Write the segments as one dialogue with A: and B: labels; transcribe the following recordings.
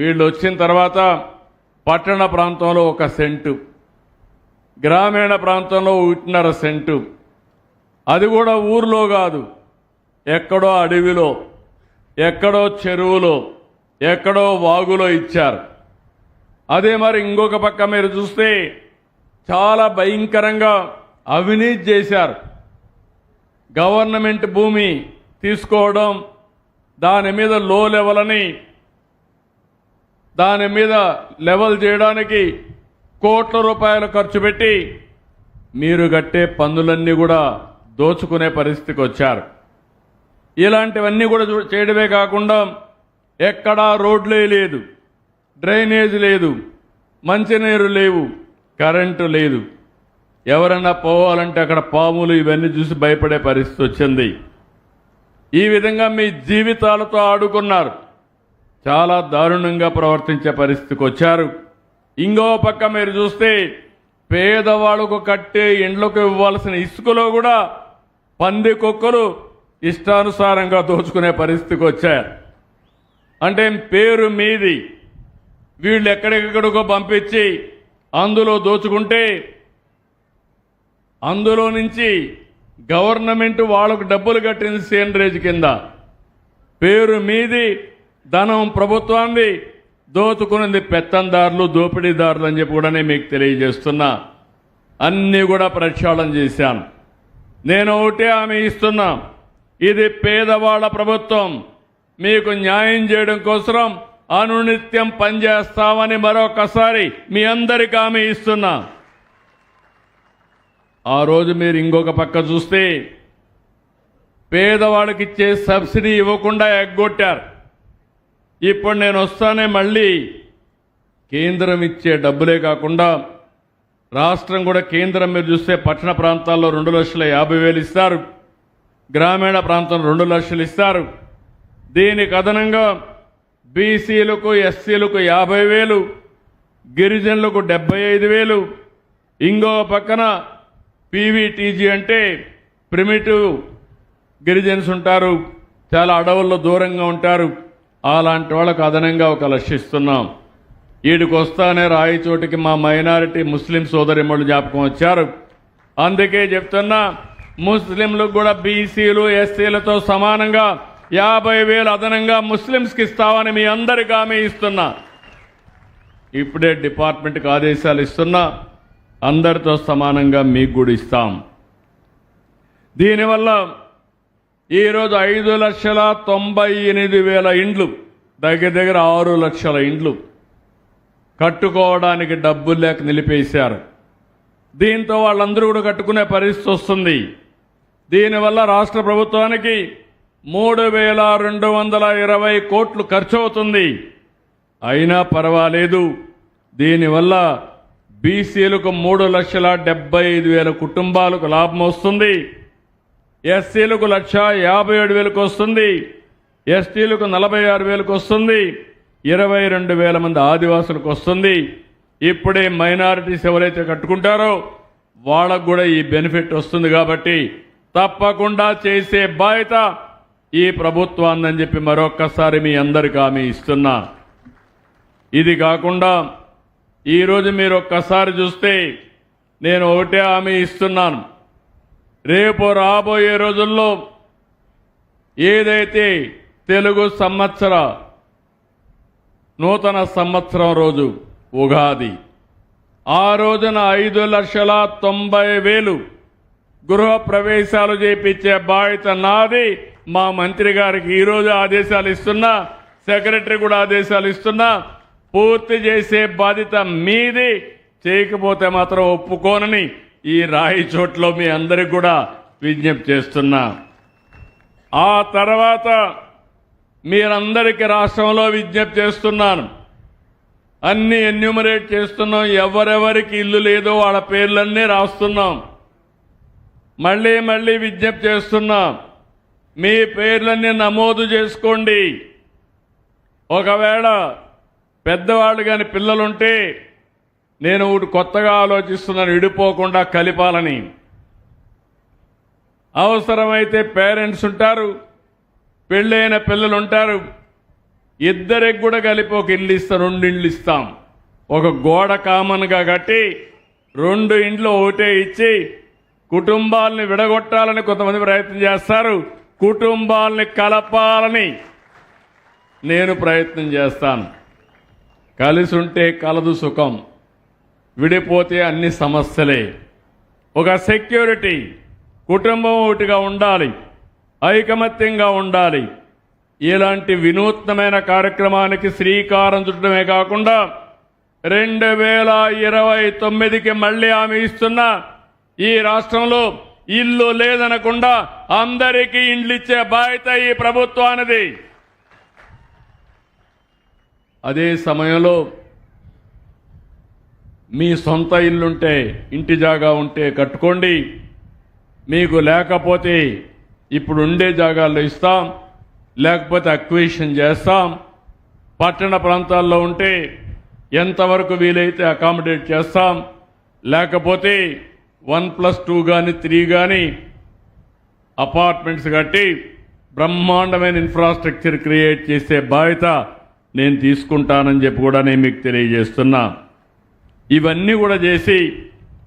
A: వీళ్ళు వచ్చిన తర్వాత పట్టణ ప్రాంతంలో ఒక సెంటు గ్రామీణ ప్రాంతంలో ఒకటిన్నర సెంటు. అది కూడా ఊర్లో కాదు ఎక్కడో అడవిలో ఎక్కడో చెరువులో ఎక్కడో వాగులో ఇచ్చారు. అదే మరి ఇంకొక పక్క మీరు చూస్తే చాలా భయంకరంగా అవినీతి చేశారు. గవర్నమెంట్ భూమి తీసుకోవడం దాని మీద లో లెవెల్ అని దాని మీద లెవెల్ చేయడానికి కోట్ల రూపాయలు ఖర్చు పెట్టి మీరు కట్టే పన్నులన్నీ కూడా దోచుకునే పరిస్థితికి వచ్చారు. ఇలాంటివన్నీ కూడా చూ- చేయడమే కాకుండా ఎక్కడా రోడ్లే లేదు డ్రైనేజ్ లేదు మంచినీరు లేవు కరెంటు లేదు. ఎవరన్నా పోవాలంటే అక్కడ పాములు ఇవన్నీ చూసి భయపడే పరిస్థితి వచ్చింది. ఈ విధంగా మీ జీవితాలతో ఆడుకున్నారు. చాలా దారుణంగా ప్రవర్తించే పరిస్థితికి వచ్చారు. ఇంకో పక్క మీరు చూస్తే పేదవాళ్ళకు కట్టే ఇండ్లకు ఇవ్వాల్సిన ఇసుకలో కూడా పంది కుక్కలు ఇష్టానుసారంగా దోచుకునే పరిస్థితికి వచ్చారు. అంటే పేరు మీది. వీళ్ళు ఎక్కడెక్కడికో పంపించి అందులో దోచుకుంటే అందులో నుంచి గవర్నమెంట్ వాళ్ళకు డబ్బులు కట్టింది సేంద్రేజ్ కింద. పేరు మీది ధనం ప్రభుత్వాన్ని దోచుకున్నది పెత్తందారులు దోపిడీదారులు అని చెప్పి కూడా నేను మీకు తెలియజేస్తున్నా. అన్నీ కూడా ప్రక్షాళన చేశాను నేను ఒకటే ఆమె ఇస్తున్నా. ఇది పేదవాళ్ళ ప్రభుత్వం. మీకు న్యాయం చేయడం కోసం అనునిత్యం పనిచేస్తామని మరొకసారి మీ అందరికి ఆమె ఇస్తున్నా. ఆ రోజు మీరు ఇంకొక పక్క చూస్తే పేదవాళ్ళకి ఇచ్చే సబ్సిడీ ఇవ్వకుండా ఎగ్గొట్టారు. ఇప్పుడు నేను వస్తానే మళ్ళీ. కేంద్రం ఇచ్చే డబ్బులే కాకుండా రాష్ట్రం కూడా కేంద్రం మీరు చూస్తే పట్టణ ప్రాంతాల్లో రెండు లక్షల యాభై వేలు ఇస్తారు. గ్రామీణ ప్రాంతంలో రెండు లక్షలు ఇస్తారు. దీనికి అదనంగా బీసీలకు ఎస్సీలకు యాభై వేలు గిరిజనులకు డెబ్బై ఐదు వేలు. ఇంకో పక్కన పీవీటీజీ అంటే ప్రిమిటివ్ గిరిజన్స్ ఉంటారు. చాలా అడవుల్లో దూరంగా ఉంటారు. అలాంటి వాళ్ళకు అదనంగా ఒక లక్షిస్తున్నాం ఈడికి వస్తానే రాయి చోటికి మా మైనారిటీ ముస్లిం సోదరిమ్మలు జ్ఞాపకం వచ్చారు. అందుకే చెప్తున్నా ముస్లింలు కూడా బీసీలు ఎస్సీలతో సమానంగా యాభై వేలు అదనంగా ముస్లింస్కి ఇస్తామని మీ అందరికీ ఆమె ఇస్తున్నా. ఇప్పుడే డిపార్ట్మెంట్కి ఆదేశాలు ఇస్తున్నా అందరితో సమానంగా మీకు కూడా ఇస్తాం. దీనివల్ల ఈరోజు ఐదు లక్షల తొంభై ఎనిమిది వేల ఇండ్లు దగ్గర దగ్గర ఆరు లక్షల ఇండ్లు కట్టుకోవడానికి డబ్బులు లేక నిలిపేశారు. దీంతో వాళ్ళందరూ కూడా కట్టుకునే పరిస్థితి వస్తుంది. దీనివల్ల రాష్ట్ర ప్రభుత్వానికి మూడు వేల రెండు వందల ఇరవై కోట్లు ఖర్చు అవుతుంది. అయినా పర్వాలేదు. దీనివల్ల బీసీలకు మూడు లక్షల డెబ్బై ఐదు వేల కుటుంబాలకు లాభం వస్తుంది. ఎస్సీలకు లక్ష యాభై ఏడు వేలకు వస్తుంది. ఎస్టీలకు నలభై ఆరు వేలకు వస్తుంది. ఇరవై రెండు వేల మంది ఆదివాసులకు వస్తుంది. ఇప్పుడే మైనారిటీస్ ఎవరైతే కట్టుకుంటారో వాళ్ళకు కూడా ఈ బెనిఫిట్ వస్తుంది కాబట్టి తప్పకుండా చేసే బాధ్యత ఈ ప్రభుత్వాన్ని చెప్పి మరొక్కసారి మీ అందరికీ హామీ ఇస్తున్నా. ఇది కాకుండా ఈరోజు మీరు ఒక్కసారి చూస్తే నేను ఒకటే హామీ ఇస్తున్నాను. రేపు రాబోయే రోజుల్లో ఏదైతే తెలుగు సంవత్సర నూతన సంవత్సరం రోజు ఉగాది ఆ రోజున ఐదు లక్షల తొంభై వేలు గృహ ప్రవేశాలు చేపించే బాధ్యత నాది. మా మంత్రి గారికి ఈరోజు ఆదేశాలు ఇస్తున్నా సెక్రటరీ కూడా ఆదేశాలు ఇస్తున్నా పూర్తి చేసే బాధ్యత మీది. చేయకపోతే మాత్రం ఒప్పుకోనని ఈ రాయి చోట్లో మీ అందరికి కూడా విజ్ఞప్తి చేస్తున్నా. ఆ తర్వాత మీరందరికీ రాష్ట్రంలో విజ్ఞప్తి చేస్తున్నాను. అన్ని ఎన్యూమరేట్ చేస్తున్నాం. ఎవరెవరికి ఇల్లు లేదో వాళ్ళ పేర్లన్నీ రాస్తున్నాం. మళ్ళీ మళ్ళీ విజ్ఞప్తి చేస్తున్నాం. మీ పేర్లన్నీ నమోదు చేసుకోండి. ఒకవేళ పెద్దవాళ్ళు కాని పిల్లలుంటే నేను ఒకటి కొత్తగా ఆలోచిస్తున్నాను విడిపోకుండా కలిపాలని. అవసరమైతే పేరెంట్స్ ఉంటారు పెళ్ళైన పిల్లలు ఉంటారు ఇద్దరికి కూడా కలిపి ఒక ఇల్లు ఇస్తాం రెండు ఇండ్లు ఇస్తాం. ఒక గోడ కామన్గా కట్టి రెండు ఇండ్లు ఒకటే ఇచ్చి కుటుంబాలని విడగొట్టాలని కొంతమంది ప్రయత్నం చేస్తారు కుటుంబాలని కలపాలని నేను ప్రయత్నం చేస్తాను. కలిసి ఉంటే కలదు సుఖం. విడిపోతే అన్ని సమస్యలే. ఒక సెక్యూరిటీ కుటుంబం ఒకటిగా ఉండాలి. ఐకమత్యంగా ఉండాలి. ఇలాంటి వినూత్నమైన కార్యక్రమానికి శ్రీకారం చుట్టడమే కాకుండా రెండు వేల ఇరవై తొమ్మిదికి మళ్ళీ ఆమె ఇస్తున్న ఈ రాష్ట్రంలో ఇల్లు లేదనకుండా అందరికీ ఇండ్లు ఇచ్చే బాధ్యత ఈ ప్రభుత్వానిది. అదే సమయంలో మీ సొంత ఇల్లుంటే ఇంటి జాగా ఉంటే కట్టుకోండి. మీకు లేకపోతే ఇప్పుడు ఉండే జాగాల్లో ఇస్తాం. లేకపోతే అక్విజిషన్ చేస్తాం. పట్టణ ప్రాంతాల్లో ఉంటే ఎంతవరకు వీలైతే అకామిడేట్ చేస్తాం. లేకపోతే వన్ ప్లస్ టూ కానీ త్రీ కానీ అపార్ట్మెంట్స్ కట్టి బ్రహ్మాండమైన ఇన్ఫ్రాస్ట్రక్చర్ క్రియేట్ చేసే బాధ్యత నేను తీసుకుంటానని చెప్పి కూడా నేను మీకు తెలియజేస్తున్నా. ఇవన్నీ కూడా చేసి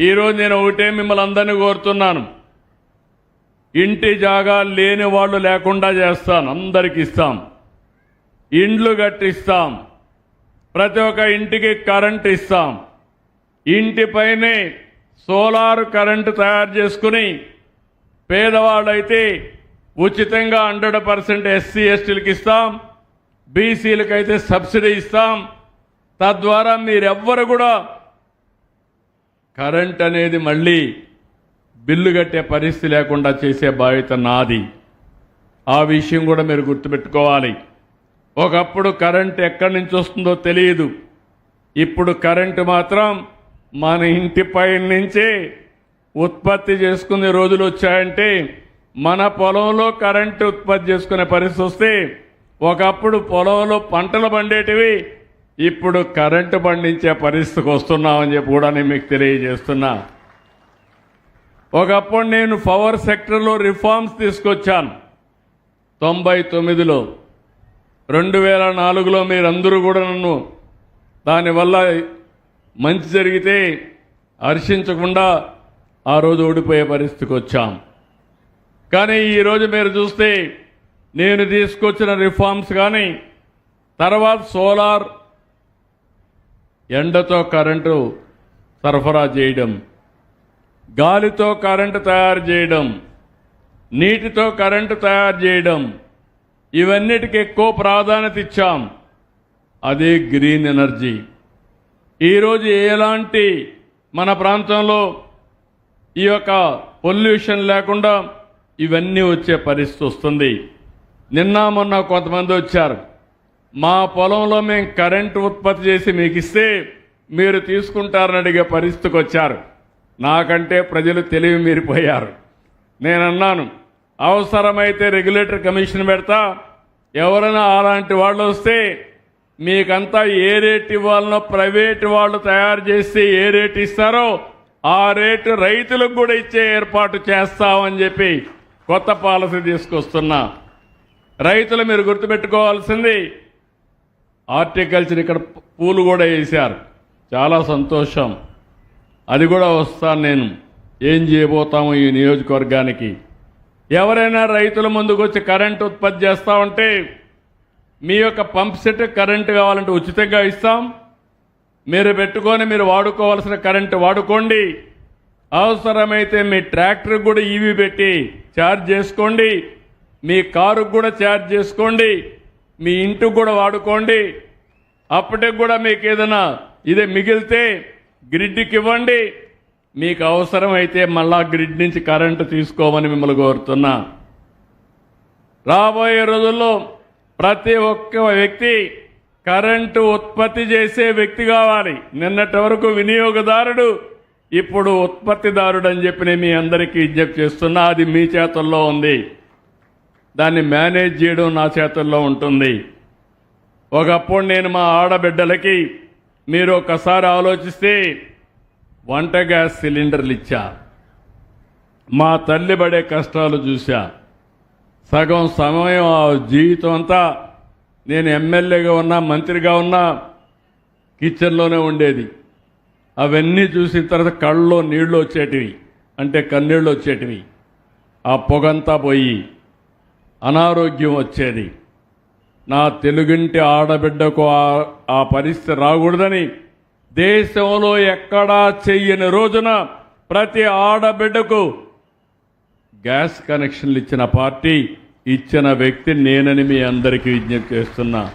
A: ఈరోజు నేను ఒకటే మిమ్మల్ని అందరినీ కోరుతున్నాను. ఇంటి జాగా లేని వాళ్ళు లేకుండా చేస్తాను. అందరికి ఇస్తాం. ఇండ్లు కట్టిస్తాం. ప్రతి ఒక్క ఇంటికి కరెంట్ ఇస్తాం. ఇంటిపైనే సోలార్ కరెంటు తయారు చేసుకుని పేదవాళ్ళైతే ఉచితంగా హండ్రెడ్ పర్సెంట్ ఎస్సీ ఎస్టీలకు ఇస్తాం. బీసీలకైతే సబ్సిడీ ఇస్తాం. తద్వారా మీరెవ్వరు కూడా కరెంట్ అనేది మళ్ళీ బిల్లు కట్టే పరిస్థితి లేకుండా చేసే బాధ్యత నాది. ఆ విషయం కూడా మీరు గుర్తుపెట్టుకోవాలి. ఒకప్పుడు కరెంట్ ఎక్కడి నుంచి వస్తుందో తెలియదు. ఇప్పుడు కరెంటు మాత్రం మన ఇంటిపై నుంచే ఉత్పత్తి చేసుకునే రోజులు వచ్చాయంటే మన పొలంలో కరెంటు ఉత్పత్తి చేసుకునే పరిస్థితి వస్తే ఒకప్పుడు పొలంలో పంటలు పండేటివి ఇప్పుడు కరెంటు పండించే పరిస్థితికి వస్తున్నామని చెప్పి కూడా నేను మీకు తెలియజేస్తున్నా. ఒకప్పుడు నేను పవర్ సెక్టర్లో రిఫార్మ్స్ తీసుకొచ్చాను. తొంభై తొమ్మిదిలో. రెండు వేల నాలుగులో మీరందరూ కూడా నన్ను దానివల్ల మంచి జరిగితే హర్షించకుండా ఆ రోజు ఓడిపోయే పరిస్థితికి వచ్చాం. కానీ ఈరోజు మీరు చూస్తే నేను తీసుకొచ్చిన రిఫార్మ్స్ కానీ తర్వాత సోలార్ ఎండతో కరెంటు సరఫరా చేయడం గాలితో కరెంటు తయారు చేయడం నీటితో కరెంటు తయారు చేయడం ఇవన్నిటికి ఎక్కువ ప్రాధాన్యత ఇచ్చాం. అదే గ్రీన్ ఎనర్జీ. ఈరోజు ఎలాంటి మన ప్రాంతంలో ఈ యొక్క పొల్యూషన్ లేకుండా ఇవన్నీ వచ్చే పరిస్థితి వస్తుంది. నిన్న మొన్న కొంతమంది వచ్చారు. మా పొలంలో మేము కరెంటు ఉత్పత్తి చేసి మీకు ఇస్తే మీరు తీసుకుంటారని అడిగే పరిస్థితికి వచ్చారు. నాకంటే ప్రజలు తెలివి మీరిపోయారు. నేను అన్నాను అవసరమైతే రెగ్యులేటర్ కమిషన్ పెడతా. ఎవరైనా అలాంటి వాళ్ళు వస్తే మీకంతా ఏ రేట్ ఇవ్వాలనో ప్రైవేట్ వాళ్ళు తయారు చేసి ఏ రేట్ ఇస్తారో ఆ రేటు రైతులకు కూడా ఇచ్చే ఏర్పాటు చేస్తామని చెప్పి కొత్త పాలసీ తీసుకొస్తున్నా. రైతులు మీరు గుర్తుపెట్టుకోవాల్సింది హార్టికల్చర్ ఇక్కడ పూలు కూడా వేశారు. చాలా సంతోషం. అది కూడా వస్తాను నేను. ఏం చేయబోతాము ఈ నియోజకవర్గానికి. ఎవరైనా రైతుల ముందుకు వచ్చి కరెంట్ ఉత్పత్తి చేస్తా ఉంటే మీ యొక్క పంప్ సెట్ కరెంటు కావాలంటే ఉచితంగా ఇస్తాం. మీరు పెట్టుకొని మీరు వాడుకోవాల్సిన కరెంటు వాడుకోండి. అవసరమైతే మీ ట్రాక్టర్ కూడా ఈవీ పెట్టి ఛార్జ్ చేసుకోండి. మీ కారుకు కూడా ఛార్జ్ చేసుకోండి. మీ ఇంటికి కూడా వాడుకోండి. అప్పటికి కూడా మీకు ఏదైనా ఇదే మిగిలితే గ్రిడ్కి ఇవ్వండి. మీకు అవసరమైతే మళ్ళా గ్రిడ్ నుంచి కరెంటు తీసుకోమని మిమ్మల్ని కోరుతున్నా. రాబోయే రోజుల్లో ప్రతి ఒక్క వ్యక్తి కరెంటు ఉత్పత్తి చేసే వ్యక్తి కావాలి. నిన్నటి వరకు వినియోగదారుడు ఇప్పుడు ఉత్పత్తిదారుడు అని చెప్పి నేను మీ అందరికీ విజ్ఞప్తి చేస్తున్నా. అది మీ చేతుల్లో ఉంది. దాన్ని మేనేజ్ చేయడం నా చేతుల్లో ఉంటుంది. ఒకప్పుడు నేను మా ఆడబిడ్డలకి మీరు ఒకసారి ఆలోచిస్తే వంట గ్యాస్ సిలిండర్లు ఇచ్చా. మా తల్లి పడే కష్టాలు చూశా. సగం సమయం ఆ జీవితం అంతా నేను ఎమ్మెల్యేగా ఉన్నా మంత్రిగా ఉన్నా కిచెన్లోనే ఉండేది. అవన్నీ చూసిన తర్వాత కళ్ళలో నీళ్ళు వచ్చేటివి. అంటే కన్నీళ్ళు వచ్చేటివి. ఆ పొగంతా పోయి అనారోగ్యం వచ్చేది. నా తెలుగింటి ఆడబిడ్డకు ఆ- పరిస్థితి రాకూడదని దేశంలో ఎక్కడా చెయ్యని రోజున ప్రతి ఆడబిడ్డకు గ్యాస్ కనెక్షన్లు ఇచ్చిన పార్టీ ఇచ్చిన వ్యక్తి నేనని మీ అందరికీ విజ్ఞప్తి చేస్తున్నా.